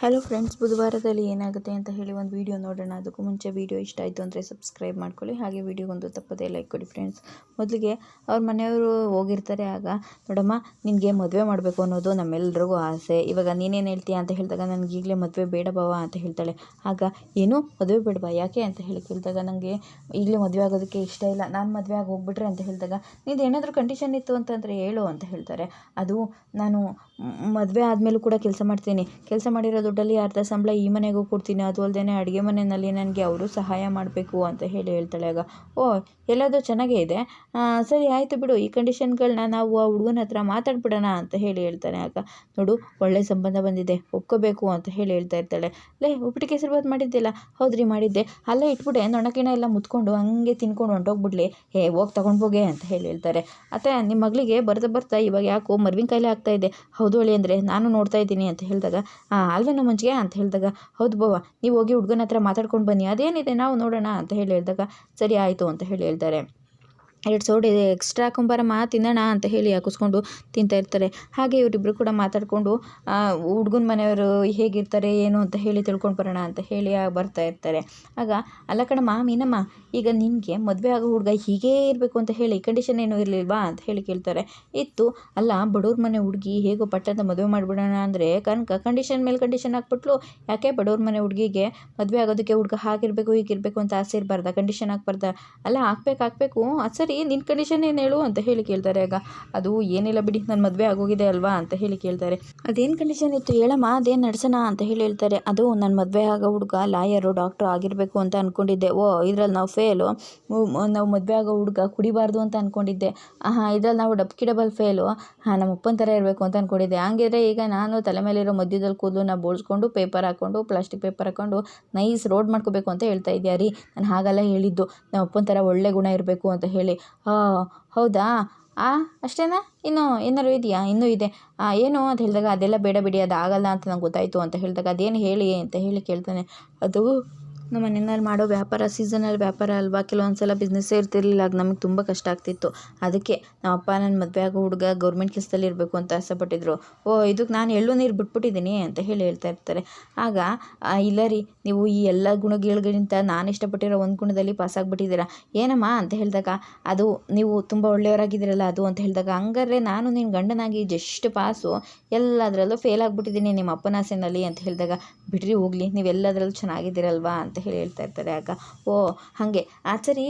Hello friends ಬುಧವಾರದಲ್ಲಿ ಏನಾಗುತ್ತೆ ಅಂತ ಹೇಳಿ ಒಂದು ವಿಡಿಯೋ ನೋಡೋಣ. ಅದಕ್ಕೂ ಮುಂಚೆ ವಿಡಿಯೋ ಇಷ್ಟ ಆಯಿತು ಅಂದರೆ ಸಬ್ಸ್ಕ್ರೈಬ್ ಮಾಡ್ಕೊಳ್ಳಿ. ಹಾಗೆ ವಿಡಿಯೋಗೊಂದು ತಪ್ಪದೇ ಲೈಕ್ ಕೊಡಿ ಫ್ರೆಂಡ್ಸ್ ಮೊದಲಿಗೆ ಅವ್ರ ಮನೆಯವರು ಹೋಗಿರ್ತಾರೆ ಆಗ, ನೋಡಮ್ಮ, ನಿನಗೆ ಮದುವೆ ಮಾಡಬೇಕು ಅನ್ನೋದು ನಮ್ಮೆಲ್ರಿಗೂ ಆಸೆ. ಇವಾಗ ನೀನೇನು ಹೇಳ್ತೀಯ ಅಂತ ಹೇಳಿದಾಗ ನನಗೆ ಈಗಲೇ ಮದುವೆ ಬೇಡ ಬಾವ ಅಂತ ಹೇಳ್ತಾಳೆ. ಆಗ, ಏನು? ಮದುವೆ ಬೇಡವಾ? ಯಾಕೆ? ಅಂತ ಹೇಳಿ ಕೇಳಿದಾಗ ನನಗೆ ಈಗಲೇ ಮದುವೆ ಆಗೋದಕ್ಕೆ ಇಷ್ಟ ಇಲ್ಲ. ನಾನು ಮದುವೆ ಆಗಿ ಹೋಗ್ಬಿಟ್ರೆ ಅಂತ ಹೇಳಿದಾಗ, ನಿಂದು ಏನಾದರೂ ಕಂಡೀಷನ್ ಇತ್ತು ಅಂತಂದರೆ ಹೇಳು ಅಂತ ಹೇಳ್ತಾರೆ. ಅದು ನಾನು ಮದುವೆ ಆದಮೇಲೂ ಕೂಡ ಕೆಲಸ ಮಾಡ್ತೀನಿ. ಕೆಲಸ ಮಾಡಿರೋ ದುಡ್ಡಲ್ಲಿ ಅರ್ಧ ಸಂಬಳ ಈ ಮನೆಗೂ ಕೊಡ್ತೀನಿ. ಅದು ಅಲ್ಲದೆ ಅಡುಗೆ ಮನೆಯಲ್ಲಿ ನನಗೆ ಅವರು ಸಹಾಯ ಮಾಡಬೇಕು ಅಂತ ಹೇಳಿ ಹೇಳ್ತಾಳೆ ಆಗ. ಓ ಎಲ್ಲದೂ ಚೆನ್ನಾಗೇ ಇದೆ? ಸರಿ ಆಯಿತು ಬಿಡು. ಈ ಕಂಡೀಷನ್ಗಳನ್ನ ನಾವು ಆ ಹುಡುಗನ ಹತ್ರ ಮಾತಾಡ್ಬಿಡೋಣ ಅಂತ ಹೇಳಿ ಹೇಳ್ತಾನೆ ಆಗ. ನೋಡು, ಒಳ್ಳೆ ಸಂಬಂಧ ಬಂದಿದೆ. ಒಪ್ಕೋಬೇಕು ಅಂತ ಹೇಳಿ ಹೇಳ್ತಾ ಇರ್ತಾಳೆ. ಲೇ ಉಪ್ಪಿಟ್ಟು ಕೇಸರಿಬಾತ್ ಮಾಡಿದ್ದಿಲ್ಲ. ಹೌದ್ರಿ, ಮಾಡಿದ್ದೆ. ಅಲ್ಲೇ ಇಟ್ಬಿಟ್ಟೆ ನೊಣಕಿನ ಎಲ್ಲ ಮುತ್ಕೊಂಡು ಹಂಗೆ ತಿನ್ಕೊಂಡು ಹೊಂಟೋಗ್ಬಿಡ್ಲಿ. ಹೇ, ಹೋಗಿ ತಗೊಂಡು ಹೋಗೆ ಅಂತ ಹೇಳಿ ಹೇಳ್ತಾರೆ. ಅತ್ತೆ ನಿಮ್ಮ ಮಗಳಿಗೆ ಬರ್ತಾ ಬರ್ತಾ ಇವಾಗ ಯಾಕೋ ಮರ್ವಿನ ಕಾಯಿಲೆ ಆಗ್ತಾ ಇದೆ. ಹೌದು ಹೇಳಿ ಅಂದರೆ ನಾನು ನೋಡ್ತಾ ಇದ್ದೀನಿ ಅಂತ ಹೇಳಿದಾಗ ಅಲ್ವೇನೋ ಮಂಜಿಗೆ ಅಂತ ಹೇಳಿದಾಗ, ಹೌದು ಬವ್ವ, ನೀವು ಹೋಗಿ ಹುಡುಗನ ಹತ್ರ ಮಾತಾಡ್ಕೊಂಡು ಬನ್ನಿ, ಅದೇನಿದೆ, ನಾವು ನೋಡೋಣ ಅಂತ ಹೇಳಿ ಹೇಳಿದಾಗ, ಸರಿ ಆಯಿತು ಅಂತ ಹೇಳಿ ಹೇಳ್ತಾರೆ. ಎರಡು ಸೋಡೆ ಎಕ್ಸ್ಟ್ರಾ ಹಾಕೊಂಬರಮ್ಮ ತಿನ್ನೋಣ ಅಂತ ಹೇಳಿ ಹಾಕಿಸ್ಕೊಂಡು ತಿಂತಾ ಇರ್ತಾರೆ. ಹಾಗೆ ಇವರಿಬ್ಬರು ಕೂಡ ಮಾತಾಡಿಕೊಂಡು ಹುಡುಗನ ಮನೆಯವರು ಹೇಗಿರ್ತಾರೆ, ಏನು ಅಂತ ಹೇಳಿ ತಿಳ್ಕೊಂಡು ಬರೋಣ ಅಂತ ಹೇಳಿ ಬರ್ತಾ ಇರ್ತಾರೆ. ಆಗ, ಅಲ್ಲ ಕಣಮ್ಮ, ಮೀನಮ್ಮ, ಈಗ ನಿನಗೆ ಮದುವೆ ಆಗೋ ಹುಡುಗ ಹೀಗೇ ಇರಬೇಕು ಅಂತ ಹೇಳಿ ಕಂಡೀಷನ್ ಏನೂ ಇರಲಿಲ್ವಾ? ಅಂತ ಹೇಳಿ ಕೇಳ್ತಾರೆ. ಇತ್ತು, ಅಲ್ಲ, ಬಡವ್ರ ಮನೆ ಹುಡುಗಿ ಹೇಗೋ ಪಟ್ಟಂತ ಮದುವೆ ಮಾಡಿಬಿಡೋಣ ಅಂದರೆ ಕನಕ ಕಂಡೀಷನ್ ಮೇಲೆ ಕಂಡೀಷನ್ ಹಾಕ್ಬಿಟ್ಲು. ಯಾಕೆ ಬಡವ್ರ ಮನೆ ಹುಡುಗಿಗೆ ಮದುವೆ ಆಗೋದಕ್ಕೆ ಹುಡುಗ ಹಾಗಿರಬೇಕು ಹೀಗಿರಬೇಕು ಅಂತ ಆಸೆ ಇರಬಾರ್ದ? ಕಂಡೀಷನ್ ಹಾಕ್ಬಾರ್ದ? ಅಲ್ಲ, ಹಾಕ್ಬೇಕು ಹಾಕ್ಬೇಕು. ಸರಿ ನಿನ್ನ ಕಂಡೀಷನ್ ಏನು ಹೇಳು ಅಂತ ಹೇಳಿ ಕೇಳ್ತಾರೆ, ಆಗ ಅದು ಏನಿಲ್ಲ ಬಿಡಿ ನನ್ನ ಮದುವೆ ಆಗೋಗಿದೆ ಅಲ್ವಾ? ಅಂತ ಹೇಳಿ ಕೇಳ್ತಾರೆ. ಅದೇನು ಕಂಡೀಷನ್ ಇತ್ತು? ಹೇಳಮ್ಮ, ಅದೇನು ನಡೆಸೋಣ ಅಂತ ಹೇಳಿ ಹೇಳ್ತಾರೆ. ಅದು ನನ್ನ ಮದುವೆ ಆಗೋ ಹುಡುಗ, ಲಾಯರು ಡಾಕ್ಟ್ರು ಆಗಿರಬೇಕು ಅಂತ ಅಂದ್ಕೊಂಡಿದ್ದೆ ಓ, ಇದ್ರಲ್ಲಿ ನಾವು ಫೇಲು ನಾವು ಮದುವೆ ಆಗೋ ಹುಡುಗ ಕುಡಿಬಾರ್ದು ಅಂತ ಅಂದ್ಕೊಂಡಿದ್ದೆ ಹಾಂ ಇದ್ರಲ್ಲಿ ನಾವು ಡಬ್ಕಿ ಡಬಲ್ ಫೇಲು ಹಾಂ ನಮ್ಮ ಅಪ್ಪನ ಥರ ಇರಬೇಕು ಅಂತ ಅಂದ್ಕೊಂಡಿದ್ದೆ ಹಂಗಿದ್ರೆ ಈಗ ನಾನು ತಲೆ ಮೇಲಿರೋ ಮಧ್ಯದಲ್ಲಿ ಕೂದಲು ನಾವು ಬೋಳ್ಸ್ಕೊಂಡು ಪೇಪರ್ ಹಾಕ್ಕೊಂಡು ಪ್ಲಾಸ್ಟಿಕ್ ಪೇಪರ್ ಹಾಕ್ಕೊಂಡು ನೈಸ್ ರೋಡ್ ಮಾಡ್ಕೋಬೇಕು ಅಂತ ಹೇಳ್ತಾ ಇದೆಯಾ ರೀ? ನಾನು ಹಾಗೆಲ್ಲ ಹೇಳಿದ್ದು. ನಮ್ಮ ಅಪ್ಪನ ಥರ ಒಳ್ಳೆ ಗುಣ ಇರಬೇಕು ಅಂತ ಹೇಳಿ. ಹಾಂ ಹೌದಾ? ಆ, ಅಷ್ಟೇನಾ? ಇನ್ನೂ ಏನಾದ್ರು ಇದೆಯಾ? ಇನ್ನೂ ಇದೆ. ಏನು? ಅಂತ ಹೇಳಿದಾಗ ಅದೆಲ್ಲ ಬೇಡ ಬಿಡಿ, ಅದು ಆಗಲ್ಲ ಅಂತ ನಂಗೆ ಗೊತ್ತಾಯಿತು ಅಂತ ಹೇಳಿದಾಗ ಅದೇನು ಹೇಳಿ ಅಂತ ಹೇಳಿ ಕೇಳ್ತಾನೆ. ಅದು ನಮ್ಮ ಮನೆಯಲ್ಲಿ ಮಾಡೋ ವ್ಯಾಪಾರ ಸೀಸನಲ್ ವ್ಯಾಪಾರ ಅಲ್ವಾ? ಕೆಲವೊಂದು ಸಲ ಬಿಸ್ನೆಸ್ಸೇ ಇರ್ತಿರ್ಲಿಲ್ಲ. ಆಗ ನಮಗೆ ತುಂಬ ಕಷ್ಟ ಆಗ್ತಿತ್ತು. ಅದಕ್ಕೆ ನಮ್ಮ ಅಪ್ಪ ನನ್ನ ಮದುವೆ ಆಗೋ ಹುಡುಗ ಗೌರ್ಮೆಂಟ್ ಕೆಲಸದಲ್ಲಿ ಇರಬೇಕು ಅಂತ ಆಸೆಪಟ್ಟಿದ್ರು. ಓ ಇದಕ್ಕೆ ನಾನು ಎಳ್ಳು ನೀರು ಬಿಟ್ಬಿಟ್ಟಿದ್ದೀನಿ ಅಂತ ಹೇಳಿ ಹೇಳ್ತಾ ಇರ್ತಾರೆ. ಆಗ ಇಲ್ಲ ರೀ, ನೀವು ಈ ಎಲ್ಲ ಗುಣಗಳಿಗಿಂತ ನಾನು ಇಷ್ಟಪಟ್ಟಿರೋ ಒಂದು ಗುಣದಲ್ಲಿ ಪಾಸ್ ಆಗಿಬಿಟ್ಟಿದ್ದೀರಾ? ಏನಮ್ಮ ಅಂತ ಹೇಳಿದಾಗ, ಅದು ನೀವು ತುಂಬ ಒಳ್ಳೆಯವರಾಗಿದ್ದೀರಲ್ಲ ಅದು ಅಂತ ಹೇಳಿದಾಗ ಹಂಗಾರೆ ನಾನು ನಿನ್ನ ಗಂಡನಾಗಿ ಜಸ್ಟ್ ಪಾಸು ಎಲ್ಲದರಲ್ಲೂ ಫೇಲ್ ಆಗಿಬಿಟ್ಟಿದ್ದೀನಿ ನಿಮ್ಮ ಅಪ್ಪನ ಆಸೆನಲ್ಲಿ ಅಂತ ಹೇಳಿದಾಗ, ಬಿಡ್ರಿ ಹೋಗಲಿ, ನೀವೆಲ್ಲದರಲ್ಲೂ ಚೆನ್ನಾಗಿದ್ದೀರಲ್ವಾ ಅಂತ ಹೇಳಿ ಹೇಳ್ತಾ ಇರ್ತಾರೆ ಆಗ, ಓ, ಹಾಗೆ ಸರಿ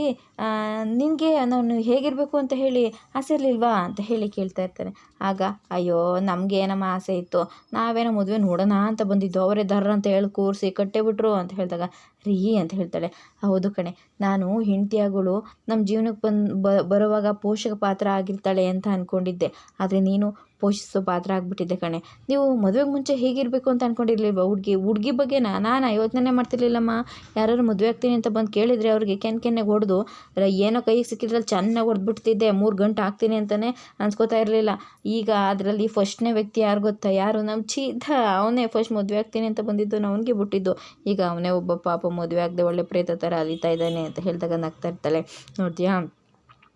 ನಿನಗೆ ನಾನು ಹೇಗಿರಬೇಕು ಅಂತ ಹೇಳಿ ಆಸೆ ಇರಲಿಲ್ವಾ ಅಂತ ಹೇಳಿ ಕೇಳ್ತಾ ಇರ್ತಾರೆ. ಆಗ, ಅಯ್ಯೋ, ನಮಗೆ ಏನಮ್ಮ ಆಸೆ ಇತ್ತು? ನಾವೇನೋ ಮದುವೆ ನೋಡೋಣ ಅಂತ ಬಂದಿದ್ದು, ಅವರೇ ದರ್ರ ಅಂತ ಹೇಳಿ ಕೂರಿಸಿ ಕಟ್ಟೇ ಬಿಟ್ರು ಅಂತ ಹೇಳಿದಾಗ, ರೀ ಅಂತ ಹೇಳ್ತಾಳೆ. ಹೌದು ಕಣೆ, ನಾನು ಹೆಂಡತಿಯಾಗಳು ನಮ್ಮ ಜೀವನಕ್ಕೆ ಬಂದು ಬರುವಾಗ ಪೋಷಕ ಪಾತ್ರ ಆಗಿರ್ತಾಳೆ ಅಂತ ಅಂದ್ಕೊಂಡಿದ್ದೆ ಆದರೆ ನೀನು ಪೋಷಿಸೋ ಪಾತ್ರ ಆಗಿಬಿಟ್ಟಿದ್ದೆ ಕಣೆ. ನೀವು ಮದುವೆಗೆ ಮುಂಚೆ ಹೇಗಿರಬೇಕು ಅಂತ ಅಂದ್ಕೊಂಡಿರ್ಲಿಲ್ವ ಹುಡುಗಿ? ಹುಡುಗಿ ಬಗ್ಗೆ ನಾನು? ಯೋಚನೆ ಮಾಡ್ತಿರ್ಲಿಲ್ಲಮ್ಮ. ಯಾರು ಮದುವೆ ಆಗ್ತೀನಿ ಅಂತ ಬಂದು ಕೇಳಿದರೆ ಅವ್ರಿಗೆ ಕೆನ್ ಕೆನ್ನೆಗೆ ಹೊಡೆದು ಏನೋ ಕೈಗೆ ಸಿಕ್ಕಿದ್ರಲ್ಲಿ ಚೆನ್ನಾಗಿ ಹೊಡೆದ್ಬಿಡ್ತಿದ್ದೆ, ಮೂರು ಗಂಟೆ ಆಗ್ತೀನಿ ಅಂತಲೇ ಅನ್ಸ್ಕೊತಾ ಇರಲಿಲ್ಲ. ಈಗ ಅದರಲ್ಲಿ ಫಸ್ಟ್ನೇ ವ್ಯಕ್ತಿ ಯಾರು ಗೊತ್ತಾ? ಯಾರು? ನಮ್ಮ ಚೀದ ಅವನೇ ಫಸ್ಟ್ ಮದುವೆ ಆಗ್ತೀನಿ ಅಂತ ಬಂದಿದ್ದು ಅವನಿಗೆ ಬಿಟ್ಟಿದ್ದು. ಈಗ ಅವನೇ ಒಬ್ಬ ಪಾಪ ಮದುವೆ ಆಗದೆ ಒಳ್ಳೆ ಪ್ರೇತ ಥರ ಅಲಿತಾ ಇದ್ದಾನೆ ಅಂತ ಹೇಳಿದಾಗ ನಗ್ತಾ ಇರ್ತಾಳೆ. ನೋಡ್ತೀಯಾ?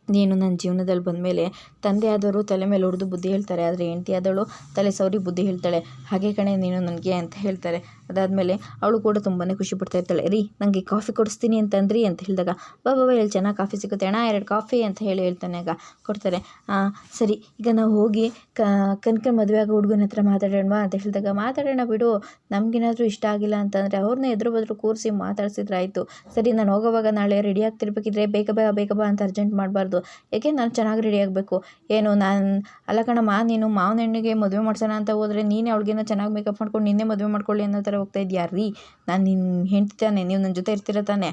ನೀನು ನನ್ನ ಜೀವನದಲ್ಲಿ ಬಂದಮೇಲೆ ತಂದೆ ಆದವರು ತಲೆ ಮೇಲೆ ಹೊಡೆದು ಬುದ್ಧಿ ಹೇಳ್ತಾರೆ. ಆದರೆ ಹೆಂಡತಿ ಆದವಳು ತಲೆ ಸವರಿ ಬುದ್ಧಿ ಹೇಳ್ತಾಳೆ. ಹಾಗೆ ಕಣೆ ನೀನು ನನಗೆ ಅಂತ ಹೇಳ್ತಾರೆ. ಅದಾದಮೇಲೆ ಅವಳು ಕೂಡ ತುಂಬಾ ಖುಷಿ ಪಡ್ತಾ ಇರ್ತಾಳೆ. ರೀ ನನಗೆ ಕಾಫಿ ಕೊಡಿಸ್ತೀನಿ ಅಂತಂದ್ರಿ ಅಂತ ಹೇಳಿದಾಗ, ಬಾ ಬಾ ಎಲ್ಲಿ ಚೆನ್ನಾಗಿ ಕಾಫಿ ಸಿಗುತ್ತೆ ಅಣ್ಣ, ಎರಡು ಕಾಫಿ ಅಂತ ಹೇಳಿ ಹೇಳ್ತಾನೆ. ಆಗ ಕೊಡ್ತಾರೆ ಸರಿ, ಈಗ ನಾವು ಹೋಗಿ ಕನಕ ಮದುವೆ ಆಗೋ ಹುಡುಗನ ಹತ್ರ ಮಾತಾಡೋಣವಾ ಅಂತ ಹೇಳಿದಾಗ, ಮಾತಾಡೋಣ ಬಿಡು, ನಮಗೇನಾದರೂ ಇಷ್ಟ ಆಗಿಲ್ಲ ಅಂತಂದರೆ ಅವ್ರನ್ನ ಎದುರು ಬದಲು ಕೂರಿಸಿ ಮಾತಾಡಿಸಿದ್ರೆ ಆಯಿತು ಸರಿ, ನಾನು ಹೋಗೋವಾಗ ನಾಳೆ ರೆಡಿ ಆಗ್ತಿರ್ಬೇಕಿದ್ರೆ ಬೇಗ ಬೇಗ ಬೇಗ ಬಾ ಅಂತ ಅರ್ಜೆಂಟ್ ಮಾಡಬಾರ್ದು. ಯಾಕೆ, ನಾನು ಚೆನ್ನಾಗಿ ರೆಡಿ ಆಗಬೇಕು. ಏನು, ನಾನು, ಅಲ್ಲ ಕಣಮ್ಮ, ನೀನು ಮಾವನ ಹೆಣ್ಣಿಗೆ ಮದುವೆ ಮಾಡ್ಸೋಣ ಅಂತ ಹೋದರೆ ನೀನೇ ಅವಳಿಗೆ ಚೆನ್ನಾಗಿ ಮೇಕಪ್ ಮಾಡ್ಕೊಂಡು ನಿನ್ನೆ ಮದುವೆ ಮಾಡ್ಕೊಳ್ಳಿ ಅನ್ನೋ ಥರ ಹೋಗ್ತಾ ಇದೆಯಾ ರೀ? ನಾನು ನಿನ್ನ ಹೆಂಡ್ತಿ ತಾನೆ, ನೀವು ನನ್ನ ಜೊತೆ ಇರ್ತೀರ ತಾನೆ?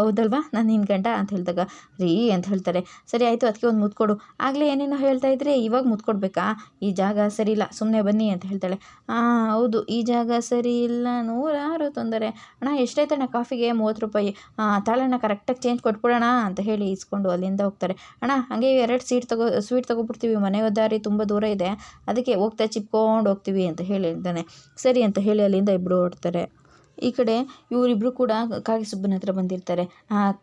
ಹೌದಲ್ವಾ? ನಾನು ನಿನ್ನ ಗಂಡ ಅಂತ ಹೇಳಿದಾಗ, ರೀ ಅಂತ ಹೇಳ್ತಾರೆ. ಸರಿ ಆಯಿತು ಅದಕ್ಕೆ ಒಂದು ಮುತ್ಕೊಡು ಆಗಲೇ ಏನೇನೋ ಹೇಳ್ತಾ ಇದ್ರೆ ಇವಾಗ ಮುತ್ಕೊಡ್ಬೇಕಾ ಈ ಜಾಗ ಸರಿ ಇಲ್ಲ ಸುಮ್ಮನೆ ಬನ್ನಿ ಅಂತ ಹೇಳ್ತಾಳೆ. ಹಾಂ ಹೌದು, ಈ ಜಾಗ ಸರಿ ಇಲ್ಲ, ನೂರಾರು ತೊಂದರೆ. ಅಣ್ಣ ಎಷ್ಟಾಯ್ತಣ್ಣ ಕಾಫಿಗೆ ಮೂವತ್ತು ರೂಪಾಯಿ? ತಾಳಣ್ಣ ಕರೆಕ್ಟಾಗಿ ಚೇಂಜ್ ಕೊಟ್ಬಿಡೋಣ ಅಂತ ಹೇಳಿ ಇಸ್ಕೊಂಡು ಅಲ್ಲಿಂದ ಹೋಗ್ತಾರೆ. ಅಣ್ಣ, ಹಾಗೆ ಎರಡು ಸೀಟ್ ತಗೋ ಸ್ವೀಟ್ ತೊಗೊಬಿಡ್ತೀವಿ, ಮನೆ ದಾರಿ ತುಂಬ ದೂರ ಇದೆ. ಅದಕ್ಕೆ ಹೋಗ್ತಾ ಚಿಪ್ಕೊಂಡು ಹೋಗ್ತೀವಿ ಅಂತ ಹೇಳಿದ್ದಾನೆ. ಸರಿ ಅಂತ ಹೇಳಿ ಅಲ್ಲಿಂದ ಇಬ್ಬರು ಹೊರಡ್ತಾರೆ ಈ ಕಡೆ ಇವರಿಬ್ಬರು ಕೂಡ ಕಾಗಿ ಸುಬ್ಬನ ಹತ್ರ ಬಂದಿರ್ತಾರೆ.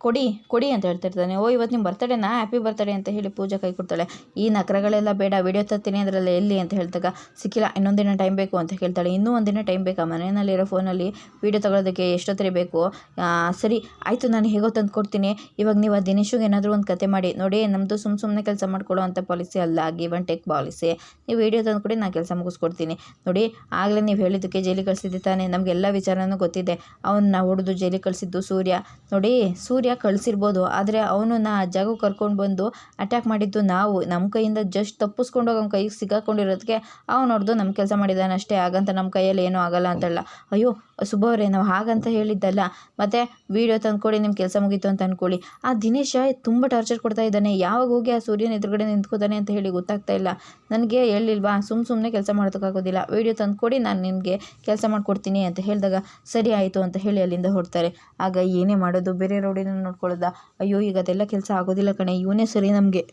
ಕೊಡಿ ಕೊಡಿ ಅಂತ ಹೇಳ್ತಿರ್ತಾನೆ. ಓ ಇವತ್ತು ನಿಮ್ಮ ಬರ್ತಡೇನಾ ಹ್ಯಾಪಿ ಬರ್ತಡೇ ಅಂತ ಹೇಳಿ ಪೂಜಾ ಕೈ ಕೊಡ್ತಾಳೆ. ಈ ನಕರಗಳೆಲ್ಲ ಬೇಡ ವಿಡಿಯೋ ತರ್ತೀನಿ ಅದರಲ್ಲಿ ಎಲ್ಲಿ ಅಂತ ಹೇಳ್ದಾಗ ಸಿಕ್ಕಿಲ್ಲ ಇನ್ನೊಂದಿನ ಟೈಮ್ ಬೇಕು ಅಂತ ಹೇಳ್ತಾಳೆ ಇನ್ನೂ ಒಂದಿನ ಟೈಮ್ ಬೇಕಾ? ಮನೆಯಲ್ಲಿರೋ ಫೋನಲ್ಲಿ ವೀಡಿಯೋ ತಗೊಳ್ಳೋದಕ್ಕೆ ಎಷ್ಟೊತ್ತರಿ ಬೇಕು? ಸರಿ, ಆಯಿತು, ನಾನು ಹೇಗೋ ತಂದು ಕೊಡ್ತೀನಿ. ಇವಾಗ ನೀವು ಆ ದಿನೇಶಿಗೆ ಏನಾದರೂ ಒಂದು ಕತೆ ಮಾಡಿ. ನೋಡಿ ನಮ್ಮದು ಸುಮ್ಮ ಸುಮ್ಮನೆ ಕೆಲಸ ಮಾಡ್ಕೊಳ್ಳೋ ಅಂಥ ಪಾಲಿಸಿ ಅಲ್ಲ ಗಿವ್ ಆ್ಯಂಡ್ ಟೇಕ್ ಪಾಲಿಸಿ ನೀವು ವೀಡಿಯೋ ತಂದು ಕೊಡಿ ನಾನು ಕೆಲಸ ಮುಗಿಸ್ಕೊಡ್ತೀನಿ. ನೋಡಿ, ಆಗಲೇ ನೀವು ಹೇಳಿದ್ದಕ್ಕೆ ಜೈಲಿಗೆ ಕಳಿಸಿದ್ದೆ ತಾನೇ. ನಮಗೆಲ್ಲ ವಿಚಾರನೂ ಗೊತ್ತಿದೆ. ಅವನ್ನ ಹೊಡೆದು ಜೈಲಿ ಕಳಿಸಿದ್ದು ಸೂರ್ಯ. ನೋಡಿ, ಸೂರ್ಯ ಕಳಿಸಿರ್ಬೋದು, ಆದರೆ ಅವನನ್ನ ಆ ಜಾಗಕ್ಕೆ ಕರ್ಕೊಂಡು ಬಂದು ಅಟ್ಯಾಕ್ ಮಾಡಿದ್ದು ನಾವು. ನಮ್ಮ ಕೈಯಿಂದ ಜಸ್ಟ್ ತಪ್ಪಿಸ್ಕೊಂಡೋಗಿ ಅವ್ನ ಕೈಗೆ ಸಿಗಾಕೊಂಡಿರೋದಕ್ಕೆ ಅವನು ಹೊಡೆದು ನಮ್ಮ ಕೆಲಸ ಮಾಡಿದ್ದಾನೆ ಅಷ್ಟೇ. ಹಾಗಂತ ನಮ್ಮ ಕೈಯಲ್ಲಿ ಏನೂ ಆಗಲ್ಲ ಅಂತಲ್ಲ. ಅಯ್ಯೋ, ಸುಬ್ಬ ಅವರೇ, ನಾವು ಹಾಗಂತ ಹೇಳಿದ್ದಲ್ಲ. ಮತ್ತು ವೀಡಿಯೋ ತಂದ್ಕೊಡಿ ನಿಮ್ಮ ಕೆಲಸ ಮುಗೀತು ಅಂತ ಅಂದ್ಕೊಳ್ಳಿ ಆ ದಿನೇಶ ತುಂಬ ಟಾರ್ಚರ್ ಕೊಡ್ತಾ ಇದ್ದಾನೆ. ಯಾವಾಗ ಹೋಗಿ ಆ ಸೂರ್ಯನ ಎದುರುಗಡೆ ನಿಂತ್ಕೋತಾನೆ ಅಂತ ಹೇಳಿ ಗೊತ್ತಾಗ್ತಾ ಇಲ್ಲ. ನನಗೆ ಹೇಳಿಲ್ವಾ ಸುಮ್ಮ ಸುಮ್ಮನೆ ಕೆಲಸ ಮಾಡೋದಕ್ಕಾಗೋದಿಲ್ಲ. ವೀಡಿಯೋ ತಂದ್ಕೊಡಿ, ನಾನು ನಿಮಗೆ ಕೆಲಸ ಮಾಡಿಕೊಡ್ತೀನಿ ಅಂತ ಹೇಳಿದಾಗ ಸರಿ ಆಯಿತು ಅಂತ ಹೇಳಿ ಅಲ್ಲಿಂದ ಹೊರಡ್ತಾರೆ. ಆಗ ಏನೇ ಮಾಡೋದು, ಬೇರೆ ರೋಡಿನ ನೋಡ್ಕೊಳ್ಳೋದಾ? ಅಯ್ಯೋ, ಈಗ ಅದೆಲ್ಲ ಕೆಲಸ ಆಗೋದಿಲ್ಲ ಕಣೆ. ಇವನೇ ಸರಿ ನಮಗೆ.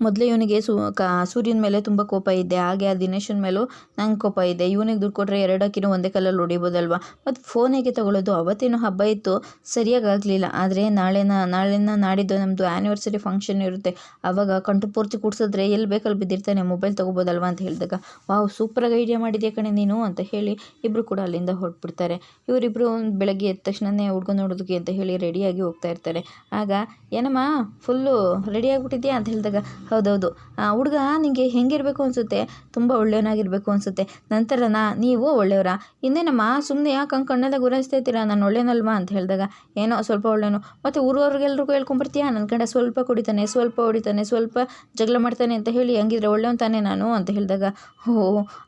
ಮೊದಲೇ ಇವನಿಗೆ ಸು ಕ ಸೂರ್ಯನ ಮೇಲೆ ತುಂಬ ಕೋಪ ಇದೆ. ಹಾಗೆ ಆ ದಿನೇಶನ ಮೇಲೂ ನಂಗೆ ಕೋಪ ಇದೆ. ಇವನಿಗೆ ದುಡ್ಡು ಕೊಟ್ಟರೆ ಎರಡು ಅಕ್ಕಿನೂ ಒಂದೇ ಕಲ್ಲಲ್ಲಿ ಹೊಡಿಬೋದಲ್ವ? ಮತ್ತು ಫೋನ್ ಹೇಗೆ ತೊಗೊಳ್ಳೋದು ಅವತ್ತೇನೋ ಹಬ್ಬ ಇತ್ತು. ಸರಿಯಾಗಿ ಆಗಲಿಲ್ಲ. ಆದರೆ ನಾಳೆನ ನಾಳೆನ ನಾಡಿದ್ದು ನಮ್ಮದು ಆ್ಯನಿವರ್ಸರಿ ಫಂಕ್ಷನ್ ಇರುತ್ತೆ. ಆವಾಗ ಕಂಟು ಪೂರ್ತಿ ಕೂಡ್ಸಿದ್ರೆ ಎಲ್ಲಿ ಬೇಕಲ್ಲಿ ಬಿದ್ದಿರ್ತಾನೆ? ಮೊಬೈಲ್ ತೊಗೋಬೋದಲ್ವಾ ಅಂತ ಹೇಳಿದಾಗ, ವಾವ್ ಸೂಪರಾಗಿ ಐಡಿಯಾ ಮಾಡಿದ್ಯಾ ಕಣೆ ನೀನು? ಅಂತ ಹೇಳಿ ಇಬ್ಬರು ಕೂಡ ಅಲ್ಲಿಂದ ಹೊರಟ್ಬಿಡ್ತಾರೆ. ಇವರಿಬ್ಬರು ಬೆಳಗ್ಗೆ ಎದ್ದ ತಕ್ಷಣನೇ ಹುಡ್ಗ ನೋಡೋದಕ್ಕೆ ಅಂತ ಹೇಳಿ ರೆಡಿಯಾಗಿ ಹೋಗ್ತಾ ಇರ್ತಾರೆ. ಆಗ, ಏನಮ್ಮ ಫುಲ್ಲು ರೆಡಿ ಆಗಿಬಿಟ್ಟಿದ್ಯಾ? ಅಂತ ಹೇಳಿದಾಗ ಹೌದೌದು. ಹುಡುಗ ನಿಂಗೆ ಹೆಂಗಿರಬೇಕು ಅನಿಸುತ್ತೆ? ತುಂಬ ಒಳ್ಳೆಯವನಾಗಿರಬೇಕು ಅನಿಸುತ್ತೆ. ನಂತರನ ನೀವು ಒಳ್ಳೆಯವರಾ? ಇನ್ನೇನಮ್ಮ ಸುಮ್ಮನೆ ಯಾಕೆ ಹಂಗೆ ಕಣ್ಣೆಲ್ಲ ಗುರಾಯಿಸ್ತಾ ಇರ್ತೀರಾ ನಾನು ಒಳ್ಳೆಯನಲ್ವಾ ಅಂತ ಹೇಳಿದಾಗ, ಏನೋ ಸ್ವಲ್ಪ ಒಳ್ಳೆಯನು ಮತ್ತು ಊರವ್ರಿಗೆಲ್ರಿಗೂ ಹೇಳ್ಕೊಂಬರ್ತೀಯಾ ನನ್ನ ಕಡೆ ಸ್ವಲ್ಪ ಕುಡಿತಾನೆ, ಸ್ವಲ್ಪ ಹೊಡಿತಾನೆ, ಸ್ವಲ್ಪ ಜಗಳ ಮಾಡ್ತಾನೆ ಅಂತ ಹೇಳಿ ಹಂಗಿದ್ರೆ ಒಳ್ಳೆಯವನು ತಾನೇ ನಾನು ಅಂತ ಹೇಳಿದಾಗ, ಓ,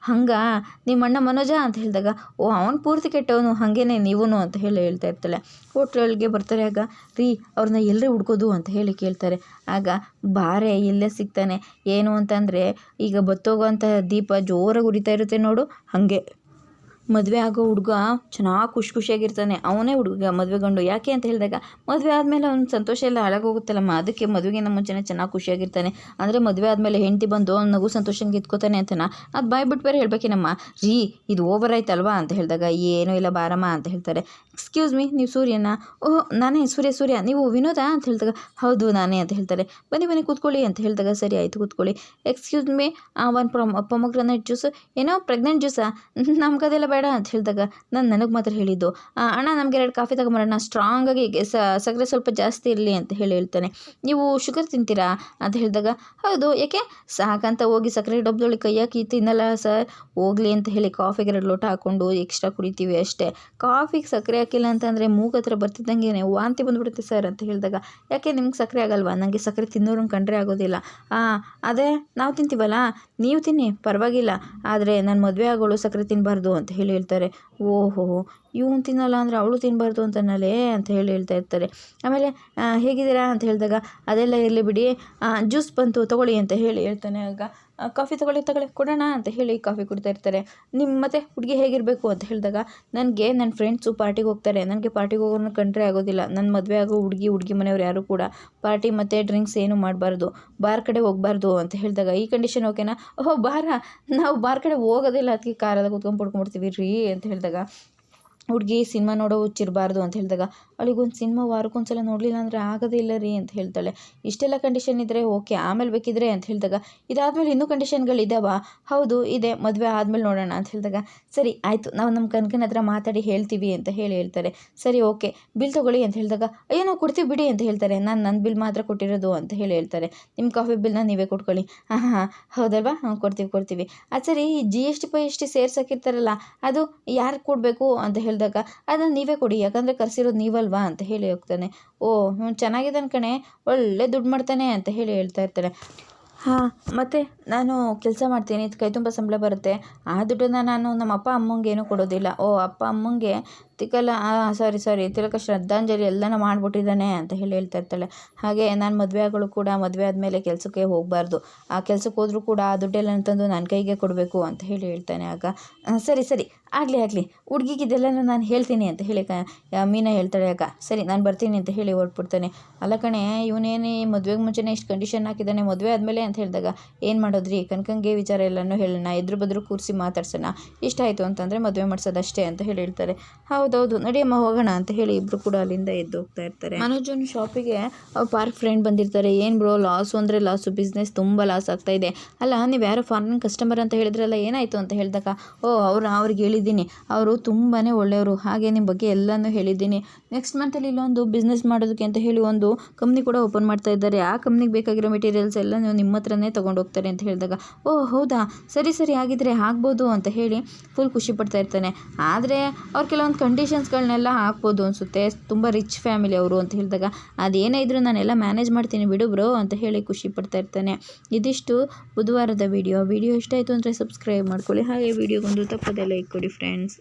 ಹಂಗ? ನಿಮ್ಮ ಅಣ್ಣ ಮನೋಜ ಅಂತ ಹೇಳಿದಾಗ, ಓ, ಅವನು ಪೂರ್ತಿ ಕೆಟ್ಟವನು, ಹಾಗೇನೆ ನೀವೂ ಅಂತ ಹೇಳಿ ಹೇಳ್ತಾ ಇರ್ತಾಳೆ. ಹೋಟ್ಲಲ್ಲಿಗೆ ಬರ್ತಾರೆ ಆಗ, ರೀ ಅವ್ರನ್ನ ಎಲ್ಲರೂ ಹುಡ್ಕೋದು ಅಂತ ಹೇಳಿ ಕೇಳ್ತಾರೆ. ಆಗ, ಬಾರೆ, ಇಲ್ಲೇ ಸಿಗ್ತಾನೆ. ಏನು ಅಂತಂದರೆ ಈಗ ಬತ್ತೋಗುವಂತಹ ದೀಪ ಜೋರಾಗಿ ಉರಿತಾ ಇರುತ್ತೆ ನೋಡು ಹಾಗೆ. ಮದುವೆ ಆಗೋ ಹುಡುಗ ಚೆನ್ನಾಗಿ ಖುಷಿ ಖುಷಿಯಾಗಿರ್ತಾನೆ. ಅವನೇ ಹುಡುಗ, ಮದುವೆ ಗಂಡು. ಯಾಕೆ ಅಂತ ಹೇಳಿದಾಗ, ಮದುವೆ ಆದಮೇಲೆ ಅವ್ನ ಸಂತೋಷ ಎಲ್ಲ ಹಾಳಾಗೋಗುತ್ತಲ್ಲಮ್ಮ. ಅದಕ್ಕೆ ಮದುವೆಗಿಂತ ಮುಂಚೆನೇ ಚೆನ್ನಾಗಿ ಖುಷಿಯಾಗಿರ್ತಾನೆ. ಅಂದರೆ ಮದುವೆ ಆದಮೇಲೆ ಹೆಂಡತಿ ಬಂದು ಅವ್ನ ನಗು ಸಂತೋಷಂಗೆ ಇತ್ಕೋತಾನೆ ಅಂತನ? ಅದು ಬಾಯ್ ಬಿಟ್ಟು ಬೇರೆ ಹೇಳ್ಬೇಕೇನಮ್ಮ? ರೀ, ಇದು ಓವರ್ ಆಯ್ತಲ್ವಾ ಅಂತ ಹೇಳಿದಾಗ, ಏನೂ ಇಲ್ಲ ಬಾರಮ್ಮ ಅಂತ ಹೇಳ್ತಾರೆ. ಎಕ್ಸ್ಕ್ಯೂಸ್ ಮೀ ನೀವು ಸೂರ್ಯನ? ಓಹ್, ನಾನೇ ಸೂರ್ಯ ಸೂರ್ಯ. ನೀವು ವಿನೋದ ಅಂತ ಹೇಳಿದಾಗ, ಹೌದು, ನಾನೇ ಅಂತ ಹೇಳ್ತಾರೆ. ಬನ್ನಿ ಬನ್ನಿ, ಕೂತ್ಕೊಳ್ಳಿ ಅಂತ ಹೇಳಿದಾಗ, ಸರಿ, ಆಯಿತು, ಕೂತ್ಕೊಳ್ಳಿ. Excuse me one from pomegranate juice ಏನೋ ಪ್ರೆಗ್ನೆಂಟ್ ಜ್ಯೂಸಾ ನಮ್ಗದೆಲ್ಲ ಅಂತ ಹೇಳಿದಾಗ ನಾನು ನನಗೆ ಮಾತ್ರ ಹೇಳಿದ್ದು "ಆ, ಅಣ್ಣ ನಮಗೆ ಎರಡು ಕಾಫಿ ತಗೊಂಬರೋಣ ಸ್ಟ್ರಾಂಗಾಗಿ ಸಕ್ಕರೆ ಸ್ವಲ್ಪ ಜಾಸ್ತಿ ಇರಲಿ ಅಂತ ಹೇಳಿ ಹೇಳ್ತಾನೆ. ನೀವು ಶುಗರ್ ತಿಂತೀರಾ? ಅಂತ ಹೇಳಿದಾಗ ಹೌದು ಯಾಕೆ ಸಾಕಂತ ಹೋಗಿ ಸಕ್ಕರೆ ಡಬ್ಬದೊಳಗೆ ಕೈ ಹಾಕಿ ತಿನ್ನಲ್ಲ ಸರ್ ಹೋಗ್ಲಿ ಅಂತ ಹೇಳಿ ಕಾಫಿಗೆ ಎರಡು ಲೋಟ ಹಾಕ್ಕೊಂಡು ಎಕ್ಸ್ಟ್ರಾ ಕುಡಿತೀವಿ ಅಷ್ಟೇ. ಕಾಫಿಗೆ ಸಕ್ಕರೆ ಹಾಕಿಲ್ಲ ಅಂತಂದರೆ ಮೂಗ ಹತ್ರ ಬರ್ತಿದ್ದಂಗೆ ವಾಂತಿ ಬಂದುಬಿಡುತ್ತೆ ಸರ್ ಅಂತ ಹೇಳಿದಾಗ ಯಾಕೆ ನಿಮ್ಗೆ ಸಕ್ಕರೆ ಆಗಲ್ವಾ? ನನಗೆ ಸಕ್ಕರೆ ತಿನ್ನೋರು ಕಂಡ್ರೆ ಆಗೋದಿಲ್ಲ. ಅದೇ ನಾವು ತಿಂತೀವಲ್ಲ ನೀವು ತಿನ್ನಿ ಪರವಾಗಿಲ್ಲ. ಆದರೆ ನಾನು ಮದುವೆ ಆಗೋಳು ಸಕ್ಕರೆ ತಿನ್ನಬಾರ್ದು ಅಂತ ಹೇಳಿ ಹೇಳ್ತಾರೆ, ಓಹೋ, ಇವನು ತಿನ್ನಲ್ಲ ಅಂದರೆ ಅವಳು ತಿನ್ನಬಾರ್ದು ಅಂತನಲ್ಲೇ ಅಂತ ಹೇಳಿ ಹೇಳ್ತಾ ಇರ್ತಾರೆ. ಆಮೇಲೆ ಹೇಗಿದ್ದೀರಾ ಅಂತ ಹೇಳಿದಾಗ, ಅದೆಲ್ಲ ಇರಲಿ ಬಿಡಿ ಜ್ಯೂಸ್ ಬಂತು ತಗೊಳ್ಳಿ ಅಂತ ಹೇಳಿ ಹೇಳ್ತಾನೆ ಆಗ. ಕಾಫಿ ತಗೊಳ್ಳಿ ತಗೊಳ್ಳಿ, ಕೊಡೋಣ ಅಂತ ಹೇಳಿ ಕಾಫಿ ಕುಡಿತಾ ಇರ್ತಾರೆ. ನಿಮ್ಮ ಮತ್ತೆ ಹುಡುಗಿ ಹೇಗಿರಬೇಕು ಅಂತ ಹೇಳಿದಾಗ, ನನಗೆ ನನ್ನ ಫ್ರೆಂಡ್ಸು ಪಾರ್ಟಿಗೆ ಹೋಗ್ತಾರೆ. ನನಗೆ ಪಾರ್ಟಿಗೆ ಹೋಗೋನು ಕಂಡ್ರೆ ಆಗೋದಿಲ್ಲ. ನನ್ನ ಮದುವೆ ಆಗೋ ಹುಡುಗಿ ಹುಡುಗಿ ಮನೆಯವ್ರು ಯಾರು ಕೂಡ ಪಾರ್ಟಿ ಮತ್ತು ಡ್ರಿಂಕ್ಸ್ ಏನು ಮಾಡಬಾರ್ದು. ಬಾರ್ ಕಡೆ ಹೋಗಬಾರ್ದು ಅಂತ ಹೇಳಿದಾಗ, ಈ ಕಂಡೀಷನ್ ಓಕೆನಾ ಓಹೋ, ಬಾರ? ನಾವು ಬಾರ್ ಕಡೆ ಹೋಗೋದಿಲ್ಲ. ಅದಕ್ಕೆ ಕಾರಲ್ಲಿ ಕುತ್ಕೊಂಡು ಪಡ್ಕೊಂಡ್ಬಿಡ್ತೀವಿ ರೀ ಅಂತ ಹೇಳಿದಾಗ ಹುಡುಗಿ ಸಿನಿಮಾ ನೋಡೋ ಹುಚ್ಚಿರಬಾರ್ದು ಅಂತ ಹೇಳಿದಾಗ ಅವಳಿಗೊಂದು ಸಿನಿಮಾ ವಾರಕ್ಕೊಂದ್ಸಲ ನೋಡಲಿಲ್ಲ ಅಂದರೆ ಆಗೋದೇ ಇಲ್ಲ ರೀ ಅಂತ ಹೇಳ್ತಾಳೆ. ಇಷ್ಟೆಲ್ಲ ಕಂಡೀಷನ್ ಇದ್ದರೆ ಓಕೆ, ಆಮೇಲೆ ಬೇಕಿದ್ರೆ ಅಂತ ಹೇಳಿದಾಗ, ಇದಾದಮೇಲೆ ಇನ್ನೂ ಕಂಡೀಷನ್ಗಳಿದ್ದಾವಾ ಹೌದು, ಇದೆ, ಮದುವೆ ಆದಮೇಲೆ ನೋಡೋಣ ಅಂತ ಹೇಳಿದಾಗ, ಸರಿ, ಆಯಿತು, ನಾವು ನಮ್ಮ ಕನಕನ ಹತ್ರ ಮಾತಾಡಿ ಹೇಳ್ತೀವಿ ಅಂತ ಹೇಳಿ ಹೇಳ್ತಾರೆ. ಸರಿ, ಓಕೆ, ಬಿಲ್ ತೊಗೊಳ್ಳಿ ಅಂತ ಹೇಳಿದಾಗ, ಅಯ್ಯೋ, ನಾವು ಕೊಡ್ತೀವಿ ಬಿಡಿ ಅಂತ ಹೇಳ್ತಾರೆ. ನಾನು ನನ್ನ ಬಿಲ್ ಮಾತ್ರ ಕೊಟ್ಟಿರೋದು ಅಂತ ಹೇಳಿ ಹೇಳ್ತಾರೆ. ನಿಮ್ಮ ಕಾಫಿ ಬಿಲ್ನ ನೀವೇ ಕೊಟ್ಕೊಳ್ಳಿ. ಹಾಂ ಹಾಂ ಹೌದಲ್ವಾ? ಹಾಂ, ಕೊಡ್ತೀವಿ ಕೊಡ್ತೀವಿ. ಆ ಸರಿ ಜಿ ಎಸ್ ಟಿ ಪೈ ಎಸ್ ಟಿ ಸೇರ್ಸಾಕಿರ್ತಾರಲ್ಲ, ಅದು ಯಾರು ಕೊಡಬೇಕು? ಅಂತ ಹೇಳಿದಾಗ, ಅದನ್ನು ನೀವೇ ಕೊಡಿ, ಯಾಕಂದರೆ ಕರೆಸಿರೋದು ನೀವಲ್ವಾ? ಅಂತ ಹೇಳಿ ಹೋಗ್ತಾನೆ. ಓ ಹ್ಞೂ ಚೆನ್ನಾಗಿದ್ದಾನೆ ಕಣೆ, ಒಳ್ಳೆ ದುಡ್ಡು ಮಾಡ್ತಾನೆ, ಅಂತ ಹೇಳಿ ಹೇಳ್ತಾ ಇರ್ತಾರೆ ಹಾಂ, ಮತ್ತು ನಾನು ಕೆಲಸ ಮಾಡ್ತೀನಿ, ಕೈ ತುಂಬ ಸಂಬಳ ಬರುತ್ತೆ. ಆ ದುಡ್ಡನ್ನು ನಾನು ನಮ್ಮ ಅಪ್ಪ ಅಮ್ಮಂಗೆ ಏನೂ ಕೊಡೋದಿಲ್ಲ. ಓ, ಅಪ್ಪ ಅಮ್ಮಂಗೆ ತಿಕ್ಕಲ್ಲ ಸಾರಿ ಸಾರಿ ತಿಲಕ ಶ್ರದ್ಧಾಂಜಲಿ ಎಲ್ಲನೂ ಮಾಡಿಬಿಟ್ಟಿದ್ದಾನೆ ಅಂತ ಹೇಳಿ ಹೇಳ್ತಾ ಇರ್ತಾಳೆ. ಹಾಗೆ ನಾನು ಮದುವೆ ಆಗೋಳು ಕೂಡ ಮದುವೆ ಆದಮೇಲೆ ಕೆಲಸಕ್ಕೆ ಹೋಗಬಾರ್ದು. ಆ ಕೆಲಸಕ್ಕೆ ಹೋದರೂ ಕೂಡ ಆ ದುಡ್ಡೆಲ್ಲ ತಂದು ನನ್ನ ಕೈಗೆ ಕೊಡಬೇಕು ಅಂತ ಹೇಳಿ ಹೇಳ್ತಾನೆ ಆಗ. ಸರಿ ಸರಿ, ಆಗಲಿ ಆಗಲಿ, ಹುಡ್ಗಿಗೆ ಇದೆಲ್ಲನೂ ನಾನು ಹೇಳ್ತೀನಿ ಅಂತ ಹೇಳಿ ಕ ಮೀನಾ ಹೇಳ್ತಾಳೆ ಆಗ. ಸರಿ, ನಾನು ಬರ್ತೀನಿ ಅಂತ ಹೇಳಿ ಹೊರಟ್ಬಿಡ್ತಾನೆ. ಅಲ್ಲ ಕಣೆ, ಇವನೇನೇ ಮದುವೆಗೆ ಮುಂಚೆನೇ ಇಷ್ಟು ಕಂಡೀಷನ್ ಹಾಕಿದ್ದಾನೆ ಮದುವೆ ಆದಮೇಲೆ ಅಂತ ಹೇಳಿದಾಗ, ಏನು ಮಾಡೋದ್ರಿ? ಕನಕಂಗೆ ವಿಚಾರ ಎಲ್ಲನೂ ಹೇಳೋಣ, ಎದುರು ಬದ್ರು ಕೂರಿಸಿ ಮಾತಾಡ್ಸೋಣ, ಇಷ್ಟ ಆಯಿತು ಅಂತಂದರೆ ಮದುವೆ ಮಾಡ್ಸೋದಷ್ಟೇ ಅಂತ ಹೇಳಿ ಹೇಳ್ತಾರೆ. ಹೌದು ಹೌದೌದು, ನಡಿಯಮ್ಮ ಹೋಗೋಣ ಅಂತ ಹೇಳಿ ಇಬ್ರು ಕೂಡ ಅಲ್ಲಿಂದ ಎದ್ದು ಹೋಗ್ತಾ ಇರ್ತಾರೆ. ಮನೋಜನ್ ಶಾಪಿಗೆ ಪಾರ್ಕ್ ಫ್ರೆಂಡ್ ಬಂದಿರ್ತಾರೆ. ಏನ್ ಬ್ರೋ ಲಾಸ್ ಅಂದ್ರೆ ಲಾಸು ಬಿಸ್ನೆಸ್ ತುಂಬಾ ಲಾಸ್ ಆಗ್ತಾ ಇದೆ. ಅಲ್ಲ, ನೀವು ಯಾರೋ ಫಾರಿನ್ ಕಸ್ಟಮರ್ ಅಂತ ಹೇಳಿದ್ರಲ್ಲ, ಏನಾಯ್ತು ಅಂತ ಹೇಳಿದಾಗ ಓ, ಅವ್ರು, ಅವ್ರಿಗೆ ಹೇಳಿದ್ದೀನಿ. ಅವರು ತುಂಬಾ ಒಳ್ಳೆಯವರು. ಹಾಗೆ ನಿಮ್ಮ ಬಗ್ಗೆ ಎಲ್ಲಾನು ಹೇಳಿದ್ದೀನಿ. ನೆಕ್ಸ್ಟ್ ಅಲ್ಲಿ ಇಲ್ಲೊಂದು ಬಿಸ್ನೆಸ್ ಮಾಡೋದಕ್ಕೆ ಅಂತ ಹೇಳಿ ಒಂದು ಕಂಪ್ನಿ ಕೂಡ ಓಪನ್ ಮಾಡ್ತಾ ಇದ್ದಾರೆ. ಆ ಕಂಪ್ನಿಗೆ ಬೇಕಾಗಿರೋ ಮೆಟೀರಿಯಲ್ಸ್ ಎಲ್ಲ ನೀವು ನಿಮ್ಮ ಹತ್ರನೇ ತೊಗೊಂಡು ಹೋಗ್ತಾರೆ ಅಂತ ಹೇಳಿದಾಗ, ಓ, ಹೌದಾ? ಸರಿ ಸರಿ ಆಗಿದ್ರೆ ಆಗ್ಬೋದು ಅಂತ ಹೇಳಿ ಫುಲ್ ಖುಷಿ ಪಡ್ತಾ ಇರ್ತಾನೆ. ಆದರೆ ಅವ್ರು ಕೆಲವೊಂದು ಕಂಡೀಷನ್ಸ್ಗಳನ್ನೆಲ್ಲ ಹಾಕ್ಬೋದು ಅನಿಸುತ್ತೆ. ತುಂಬ ರಿಚ್ ಫ್ಯಾಮಿಲಿ ಅವರು ಅಂತ ಹೇಳಿದಾಗ, ಅದೇನೇ ಇದ್ರೂ ನಾನೆಲ್ಲ ಮ್ಯಾನೇಜ್ ಮಾಡ್ತೀನಿ, ಬಿಡು ಬ್ರೋ ಅಂತ ಹೇಳಿ ಖುಷಿ ಪಡ್ತಾ ಇರ್ತಾನೆ. ಇದಿಷ್ಟು ಬುಧವಾರದ ವಿಡಿಯೋ ವಿಡಿಯೋ ಇಷ್ಟ ಆಯಿತು ಅಂದರೆ ಸಬ್ಸ್ಕ್ರೈಬ್ ಮಾಡ್ಕೊಳ್ಳಿ. ಹಾಗೆ ವಿಡಿಯೋಗೊಂದು ತಪ್ಪದೆ ಲೈಕ್ ಕೊಡಿ ಫ್ರೆಂಡ್ಸ್